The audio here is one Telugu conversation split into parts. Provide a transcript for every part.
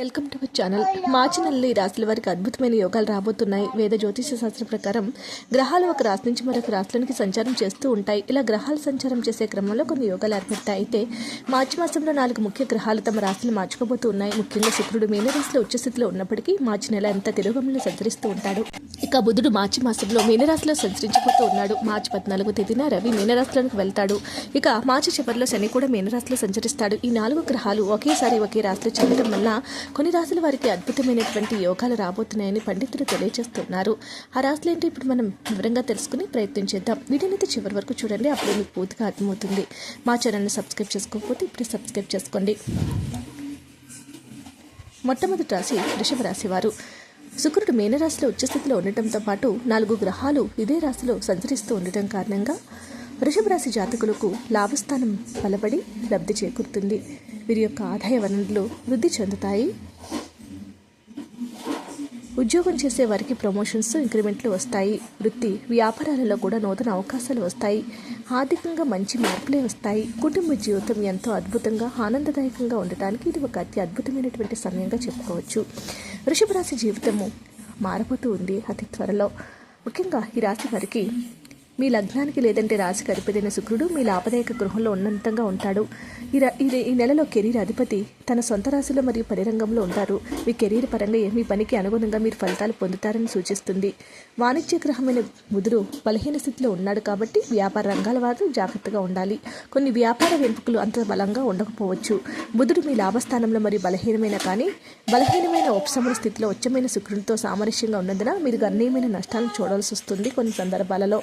Welcome to my channel. March నెలలో ఈ రాశుల వారికి అద్భుతమైన యోగాలు రాబోతున్నాయి. వేద జ్యోతిష శాస్త్ర ప్రకారం గ్రహాలు ఒక రాశి నుంచి మరొక రాశులకి సంచారం చేస్తూ ఉంటాయి. ఇలా గ్రహాలు సంచారం చేసే క్రమంలో కొన్ని యోగాలు ఏర్పడతాయి. అయితే మార్చి మాసంలో నాలుగు ముఖ్య గ్రహాలు తమ రాశులు మార్చుకోబోతూ ఉన్నాయి ముఖ్యంగా శుక్రుడు మీన రాశిలో ఉచ్చస్థితిలో ఉన్నప్పటికీ మార్చి నెల ఎంత తిరుగుమలను సంచరిస్తూ ఉంటాడు. ఇక బుధుడు మార్చి మాసంలో మీనరాశిలో సంచరించిపోతూ ఉన్నాడు. మార్చి పద్నాలుగు తేదీన రవి మీనరాశిలోకి వెళ్తాడు. ఇక మార్చి చివరిలో శని కూడా మీనరాశిలో సంచరిస్తాడు. ఈ నాలుగు గ్రహాలు ఒకేసారి ఒకే రాశిలో చెందడం వల్ల కొన్ని రాశుల వారికి అద్భుతమైనటువంటి యోగాలు రాబోతున్నాయని పండితులు తెలియజేస్తున్నారు. ఆ రాశులు ఏంటో? ఇప్పుడు మనం వివరంగా తెలుసుకుని ప్రయత్నం చేద్దాం. వీడియోనైతే చివరి వరకు చూడండి. అప్పుడే మీకు పూర్తిగా అర్థమవుతుంది. మా ఛానల్ని సబ్స్క్రైబ్ చేసుకోకపోతే ఇప్పుడే సబ్స్క్రైబ్ చేసుకోండి. మొట్టమొదటి రాశి వృషభ రాశి వారు. శుక్రుడు మీనరాశిలో ఉచ్చస్థితిలో ఉండటంతో పాటు నాలుగు గ్రహాలు ఇదే రాశిలో సంచరిస్తూ ఉండటం కారణంగా వృషభ రాశి జాతకులకు లాభస్థానం బలపడి లబ్ధి చేకూరుతుంది. వీరి యొక్క ఆదాయ వనరులు వృద్ధి చెందుతాయి. ఉద్యోగం చేసే వారికి ప్రమోషన్స్ ఇంక్రిమెంట్లు వస్తాయి. వృత్తి వ్యాపారాలలో కూడా నూతన అవకాశాలు వస్తాయి. ఆర్థికంగా మంచి మార్పులే వస్తాయి. కుటుంబ జీవితం ఎంతో అద్భుతంగా ఆనందదాయకంగా ఉండటానికి ఇది ఒక అతి అద్భుతమైనటువంటి సమయంగా చెప్పుకోవచ్చు. వృషభ రాశి జీవితము మారబోతూ ఉంది అతి త్వరలో. ముఖ్యంగా ఈ రాశి వారికి మీ లగ్నానికి లేదంటే రాశికి అధిపతైన శుక్రుడు మీ లాభదాయక గృహంలో ఉన్నంతంగా ఉంటాడు. ఈ ఈ నెలలో కెరీర్ అధిపతి తన సొంత రాశిలో మరియు పరిరంగంలో ఉంటారు. మీ కెరీర్ పరంగా మీ పనికి అనుగుణంగా మీరు ఫలితాలు పొందుతారని సూచిస్తుంది. వాణిజ్య గ్రహమైన బుధుడు బలహీన స్థితిలో ఉన్నాడు కాబట్టి వ్యాపార రంగాల వారు జాగ్రత్తగా ఉండాలి. కొన్ని వ్యాపార వెంపుకలు అంత బలంగా ఉండకపోవచ్చు. బుధుడు మీ లాభస్థానంలో మరియు బలహీనమైన కానీ బలహీనమైన ఉపశమన స్థితిలో ఉచ్చమైన శుక్రునితో సామరస్యంగా ఉన్నందున మీరు గణనీయమైన నష్టాలను చూడాల్సి వస్తుంది కొన్ని సందర్భాలలో.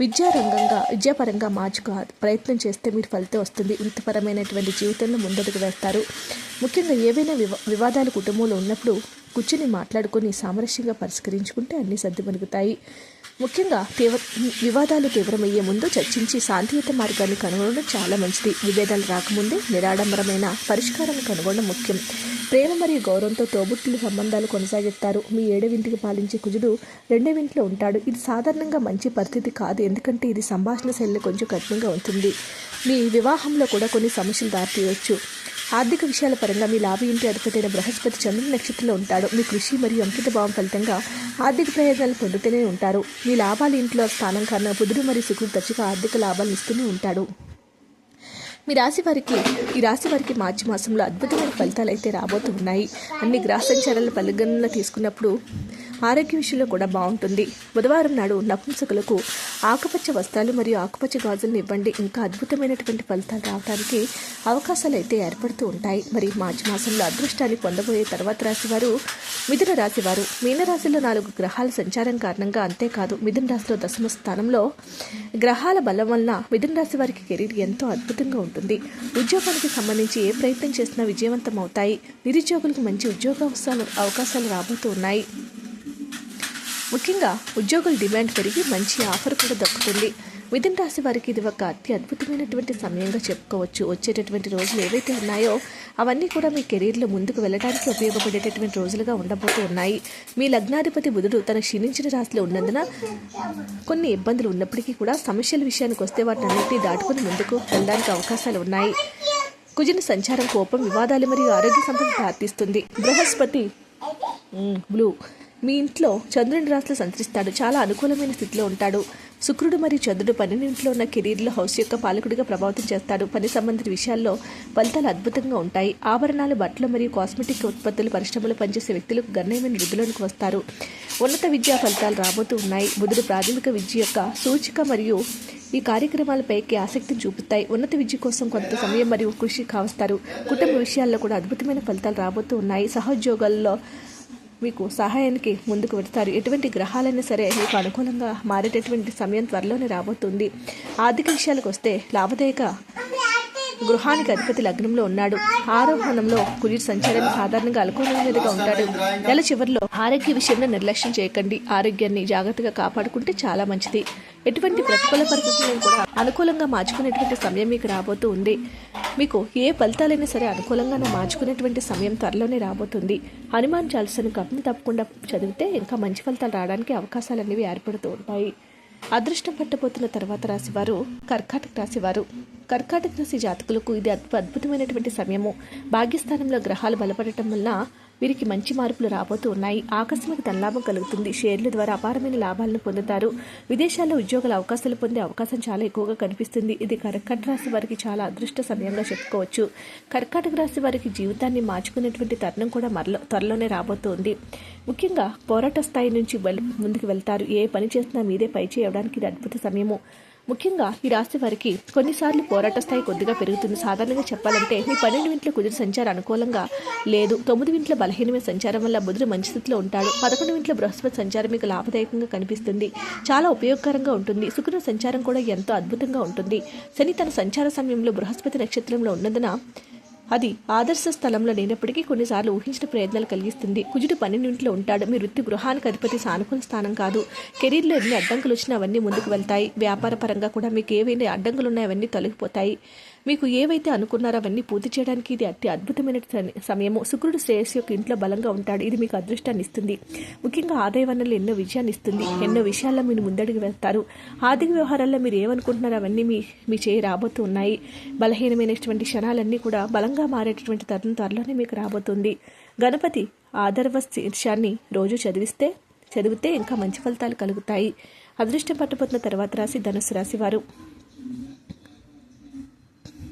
విద్యారంగంగా విద్యాపరంగా మార్చుకో ప్రయత్నం చేస్తే మీరు ఫలితం వస్తుంది. వృత్తిపరమైనటువంటి జీవితంలో ముందడుగు వేస్తారు. ముఖ్యంగా ఏవైనా వివా వివాదాలు కుటుంబంలో ఉన్నప్పుడు కూర్చుని మాట్లాడుకొని సామరస్యంగా పరిష్కరించుకుంటే అన్నీ సర్దుమణుగుతాయి. ముఖ్యంగా తీవ్ర వివాదాలు తీవ్రమయ్యే ముందు చర్చించి శాంతియుత మార్గాన్ని కనుగొనడం చాలా మంచిది. విభేదాలు రాకముందే నిరాడంబరమైన పరిష్కారాన్ని కనుగొనడం ముఖ్యం. ప్రేమ మరియు గౌరవంతో తోబుట్టులు సంబంధాలు కొనసాగిస్తారు. మీ ఏడవింటికి పాలించే కుజుడు రెండవింట్లో ఉంటాడు. ఇది సాధారణంగా మంచి పరిస్థితి కాదు. ఎందుకంటే ఇది సంభాషణ శైలి కొంచెం కఠినంగా ఉంటుంది. మీ వివాహంలో కూడా కొన్ని సమస్యలు దారితీయవచ్చు. ఆర్థిక విషయాల పరంగా మీ లాభ ఇంటి అధిపతైన బృహస్పతి చంద్రుని నక్షత్రంలో ఉంటాడు. మీ కృషి మరియు అంకిత భావం ఫలితంగా ఆర్థిక ప్రయోజనాలు పొందుతూనే ఉంటారు. మీ లాభాల ఇంట్లో స్థానం కారణంగా బుధుడు మరియు శుక్రుడు తరచుగా ఆర్థిక లాభాలు ఇస్తూనే ఉంటాడు మీ రాశి వారికి ఈ రాశి వారికి మార్చి మాసంలో అద్భుతమైన ఫలితాలు అయితే రాబోతున్నాయి. అన్ని గ్రహ సంచారాలు పరిగణనలో తీసుకున్నప్పుడు ఆరోగ్య విషయంలో కూడా బాగుంటుంది. బుధవారం నాడు నపుంసకులకు ఆకుపచ్చ వస్త్రాలు మరియు ఆకుపచ్చ గాజులను ఇవ్వండి. ఇంకా అద్భుతమైనటువంటి ఫలితాలు రావడానికి అవకాశాలు అయితే ఏర్పడుతూ ఉంటాయి. మరి మార్చి మాసంలో అదృష్టాన్ని పొందబోయే తర్వాత రాశి వారు మిథున రాశివారు. మీనరాశిలో నాలుగు గ్రహాల సంచారం కారణంగా అంతేకాదు మిథున రాశిలో దశమ స్థానంలో గ్రహాల బలం వలన మిథున రాశి వారికి కెరీర్ ఎంతో అద్భుతంగా ఉంటుంది. ఉద్యోగానికి సంబంధించి ఏ ప్రయత్నం చేసినా విజయవంతం అవుతాయి నిరుద్యోగులకు మంచి ఉద్యోగ అవకాశాలు అవకాశాలు రాబోతూ ఉన్నాయి. ముఖ్యంగా ఉద్యోగుల డిమాండ్ పెరిగి మంచి ఆఫర్ కూడా దక్కుతుంది. మిథున రాశి వారికి ఇది ఒక అతి అద్భుతమైనటువంటి సమయంగా చెప్పుకోవచ్చు. వచ్చేటటువంటి రోజులు ఏవైతే ఉన్నాయో అవన్నీ కూడా మీ కెరీర్లో ముందుకు వెళ్ళడానికి ఉపయోగపడేటటువంటి రోజులుగా ఉండబోతూ ఉన్నాయి. మీ లగ్నాధిపతి బుధుడు తన క్షీణించిన రాశిలో ఉన్నందున కొన్ని ఇబ్బందులు ఉన్నప్పటికీ కూడా సమస్యల విషయానికి వస్తే వాటినన్నింటినీ దాటుకుని ముందుకు వెళ్ళడానికి అవకాశాలు ఉన్నాయి. కుజిన సంచారం కోపం వివాదాలు మరియు ఆరోగ్య సంపద ప్రార్థిస్తుంది బృహస్పతి బ్లూ మీ ఇంట్లో చంద్రుని రాశిలో సంచరిస్తాడు. చాలా అనుకూలమైన స్థితిలో ఉంటాడు. శుక్రుడు మరియు చంద్రుడు పన్నెండింట్లో ఉన్న కెరీర్లో హౌస్ యొక్క పాలకుడిగా ప్రభావితం చేస్తాడు. పని సంబంధిత విషయాల్లో ఫలితాలు అద్భుతంగా ఉంటాయి. ఆభరణాలు బట్టలు మరియు కాస్మెటిక్ ఉత్పత్తులు పరిశ్రమలు పనిచేసే వ్యక్తులకు గణనీయమైన వృద్ధిలోనికి వస్తారు. ఉన్నత విద్యా ఫలితాలు రాబోతూ ఉన్నాయి. బుధుడు ప్రాథమిక విద్య యొక్క సూచిక మరియు ఈ కార్యక్రమాలపైకి ఆసక్తిని చూపుతాయి. ఉన్నత విద్య కోసం కొంత సమయం మరియు కృషి కావస్తారు. కుటుంబ విషయాల్లో కూడా అద్భుతమైన ఫలితాలు రాబోతూ ఉన్నాయి. సహోద్యోగాల్లో మీకు సహాయానికి ముందుకు పెడతారు ఎటువంటి గ్రహాలైనా సరే మీకు అనుకూలంగా మారేటటువంటి సమయం త్వరలోనే రాబోతుంది. ఆర్థిక విషయాలకు వస్తే లాభదాయక గృహానికి అధిపతి లగ్నంలో ఉన్నాడు. ఆరోహణంలో కుజుడు సంచారం సాధారణంగా అనుకూలమైనదిగా ఉంటాడు. నెల చివరిలో ఆరోగ్య విషయంలో నిర్లక్ష్యం చేయకండి. ఆరోగ్యాన్ని జాగ్రత్తగా కాపాడుకుంటే చాలా మంచిది. ఎటువంటి ప్రతికూల పరిస్థితులను కూడా అనుకూలంగా మార్చుకునేటువంటి సమయం మీకు రాబోతూ ఉంది. మీకు ఏ ఫలితాలైనా సరే అనుకూలంగా మార్చుకునేటువంటి సమయం త్వరలోనే రాబోతుంది. హనుమాన్ చాలసను కప్ని తప్పకుండా చదివితే ఇంకా మంచి ఫలితాలు రావడానికి అవకాశాలు అనేవి ఏర్పడుతూ ఉంటాయి. అదృష్టం పట్టబోతున్న తర్వాత రాశివారు కర్కాటక రాశివారు కర్కాటక రాశి జాతకులకు ఇది అద్భుతమైనటువంటి సమయము. భాగ్యస్థానంలో గ్రహాలు బలపడటం వల్ల వీరికి మంచి మార్పులు రాబోతూ ఉన్నాయి. ఆకస్మిక ధనలాభం కలుగుతుంది. షేర్ల ద్వారా అపారమైన లాభాలను పొందుతారు. విదేశాల్లో ఉద్యోగాల అవకాశాలు పొందే అవకాశం చాలా ఎక్కువగా కనిపిస్తుంది. ఇది కర్కాటక రాశి వారికి చాలా అదృష్ట సమయంగా చెప్పుకోవచ్చు. కర్కాటక రాశి వారికి జీవితాన్ని మార్చుకునేటువంటి తరుణం కూడా మరలో త్వరలోనే రాబోతోంది. ముఖ్యంగా పోరాట స్థాయి నుంచి ముందుకు వెళ్తారు. ఏ పని చేసినా మీదే పై చేయడానికి ఇది అద్భుత సమయము. ముఖ్యంగా ఈ రాశి వారికి కొన్నిసార్లు పోరాట స్థాయి కొద్దిగా పెరుగుతుంది. సాధారణంగా చెప్పాలంటే మీ పన్నెండు వింట్ల కుదిరి సంచారం అనుకూలంగా లేదు. తొమ్మిది వింట్ల బలహీనమైన సంచారం వల్ల బుధుడు మంచి స్థితిలో ఉంటాడు. పదకొండు వింట్ల బృహస్పతి సంచారం మీకు లాభదాయకంగా కనిపిస్తుంది. చాలా ఉపయోగకరంగా ఉంటుంది. శుక్రుని సంచారం కూడా ఎంతో అద్భుతంగా ఉంటుంది. శని తన సంచార సమయంలో బృహస్పతి నక్షత్రంలో ఉన్నందున అది ఆదర్శ స్థలంలో లేనప్పటికీ కొన్నిసార్లు ఊహించిన ప్రయత్నాలు కలిగిస్తుంది. కుజుడు పన్నెండింటిలో ఉంటాడు. మీ వృత్తి గృహానికి అధిపతి సానుకూల స్థానం కాదు. కెరీర్లో ఎన్ని అడ్డంకులు వచ్చినా అవన్నీ ముందుకు వెళ్తాయి. వ్యాపార పరంగా కూడా మీకు ఏవైనా అడ్డంకులు ఉన్నాయో అవన్నీ తొలగిపోతాయి. మీకు ఏవైతే అనుకున్నారో అవన్నీ పూర్తి చేయడానికి ఇది అతి అద్భుతమైన సమయము. శుక్రుడు శ్రేయస్సు యొక్క ఇంట్లో బలంగా ఉంటాడు. ఇది మీకు అదృష్టాన్ని ఇస్తుంది. ముఖ్యంగా ఆదాయ వనరులు ఎన్నో విజయాన్ని ఇస్తుంది. ఎన్నో విషయాల్లో మీరు ముందడుగు వెళ్తారు ఆర్థిక వ్యవహారాల్లో మీరు ఏమనుకుంటున్నారో అవన్నీ మీ మీ చేయి రాబోతూ ఉన్నాయి. బలహీనమైనటువంటి క్షణాలన్నీ కూడా బలంగా మారేటటువంటి తరుణం త్వరలోనే మీకు రాబోతుంది. గణపతి ఆధర్వ శీర్షాన్ని రోజు చదివిస్తే చదివితే ఇంకా మంచి ఫలితాలు కలుగుతాయి. అదృష్టం పట్టబోతున్న తర్వాత రాసి ధనుసు రాశి వారు.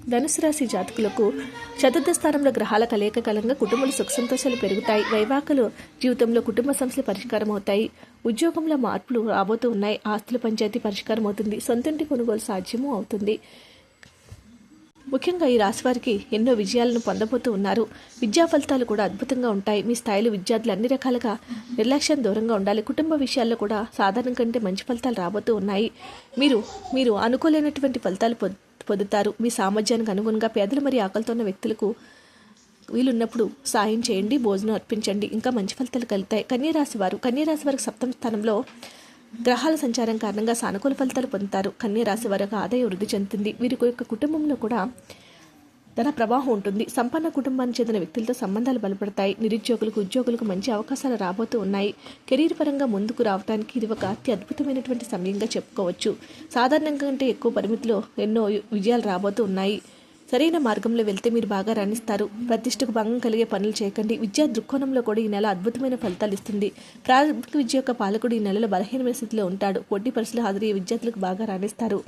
ధనుసు రాశి జాతకులకు చతుర్థ స్థానంలో గ్రహాల కలయిక కాలంగా కుటుంబాలు సుఖ సంతోషాలు పెరుగుతాయి. వైవాహికులు జీవితంలో కుటుంబ సమస్యలు పరిష్కారం అవుతాయి ఉద్యోగంలో మార్పులు రాబోతూ ఉన్నాయి. ఆస్తుల పంచాయతీ పరిష్కారం అవుతుంది. సొంతంటి కొనుగోలు సాధ్యము అవుతుంది. ముఖ్యంగా ఈ రాశి వారికి ఎన్నో విజయాలను పొందబోతూ ఉన్నారు. విద్యా ఫలితాలు కూడా అద్భుతంగా ఉంటాయి. మీ స్థాయిలో విద్యార్థులు అన్ని రకాలుగా నిర్లక్ష్యం దూరంగా ఉండాలి. కుటుంబ విషయాల్లో కూడా సాధారణ కంటే మంచి ఫలితాలు రాబోతూ ఉన్నాయి. మీరు మీరు అనుకోలేనటువంటి ఫలితాలు పొందు- పొందుతారు. మీ సామర్థ్యానికి అనుగుణంగా పేదలు మరియు ఆకలితో ఉన్న వ్యక్తులకు వీలున్నప్పుడు సాయం చేయండి భోజనం అర్పించండి. ఇంకా మంచి ఫలితాలు కలుగుతాయి. కన్యరాశి వారు కన్యరాశి వారికి సప్తమ స్థానంలో గ్రహాల సంచారం కారణంగా సానుకూల ఫలితాలు పొందుతారు. కన్యరాశి వారికి ఆదాయం వృద్ధి చెందుతుంది. వీరి యొక్క కుటుంబంలో కూడా ధన ప్రవాహం ఉంటుంది. సంపన్న కుటుంబానికి చెందిన వ్యక్తులతో సంబంధాలు బలపడతాయి. నిరుద్యోగులకు ఉద్యోగులకు మంచి అవకాశాలు రాబోతూ ఉన్నాయి. కెరీర్ పరంగా ముందుకు రావడానికి ఇది ఒక అతి అద్భుతమైనటువంటి సమయంగా చెప్పుకోవచ్చు. సాధారణంగా కంటే ఎక్కువ పరిమితిలో ఎన్నో విజయాలు రాబోతూ ఉన్నాయి. సరైన మార్గంలో వెళ్తే మీరు బాగా రాణిస్తారు. ప్రతిష్టకు భంగం కలిగే పనులు చేయకండి. విద్యా దృక్కోణంలో కూడా ఈ నెల అద్భుతమైన ఫలితాలు ఇస్తుంది. ప్రాథమిక విద్య యొక్క పాలకుడు ఈ నెలలో బలహీనమైన స్థితిలో ఉంటాడు. పోటీ పరీక్షలు హాజరయ్యే విద్యార్థులకు బాగా రాణిస్తారు.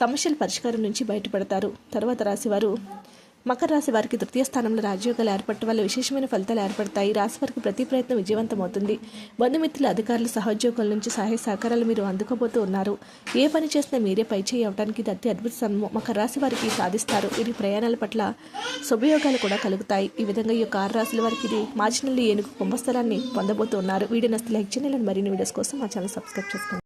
సమస్యల పరిష్కారం నుంచి బయటపడతారు. తర్వాత రాశివారు మకర రాశి వారికి తృతీయ స్థానంలో రాజయోగాలు ఏర్పడటం వల్ల విశేషమైన ఫలితాలు ఏర్పడతాయి. రాశి వారికి ప్రతి ప్రయత్నం విజయవంతమవుతుంది. బంధుమిత్రులు అధికారులు సహోద్యోగుల నుంచి సహాయ సహకారాలు మీరు అందుకోబోతూ ఉన్నారు. ఏ పని చేసినా మీరే పైచేయి అవడానికి ఇది అతి అద్భుత సమయం మకర రాశి వారికి సాధిస్తారు. వీరి ప్రయాణాల పట్ల శుభయోగాలు కూడా కలుగుతాయి. ఈ విధంగా ఈ యొక్క ఆరు రాశుల వారికి ఇది మార్చి ఏనుగు కుంభస్థలాన్ని పొందబోతున్నారు వీడియో నస్తే లైక్ చేయాలని మరిన్ని వీడియోస్ కోసం మా ఛానల్ సబ్స్క్రైబ్ చేసుకోండి.